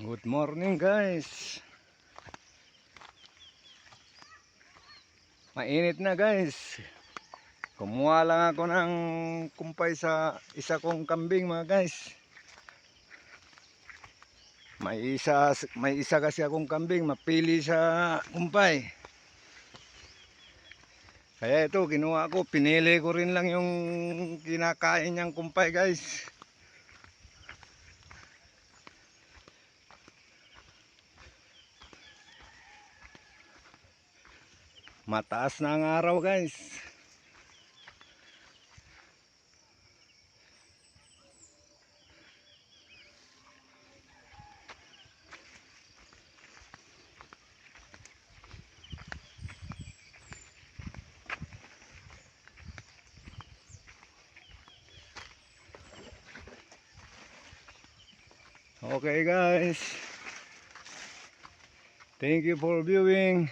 Good morning guys. Mainit na guys. Kumuha lang ako ng kumpay sa isa kong kambing mga guys. May isa, may isa kasi akong kambing, mapili sa kumpay. Kaya ito, kinuha ko, pinili ko rin lang yung kinakain niyang kumpay guys. Mataas na ang araw guys. Okay guys. Thank you for viewing.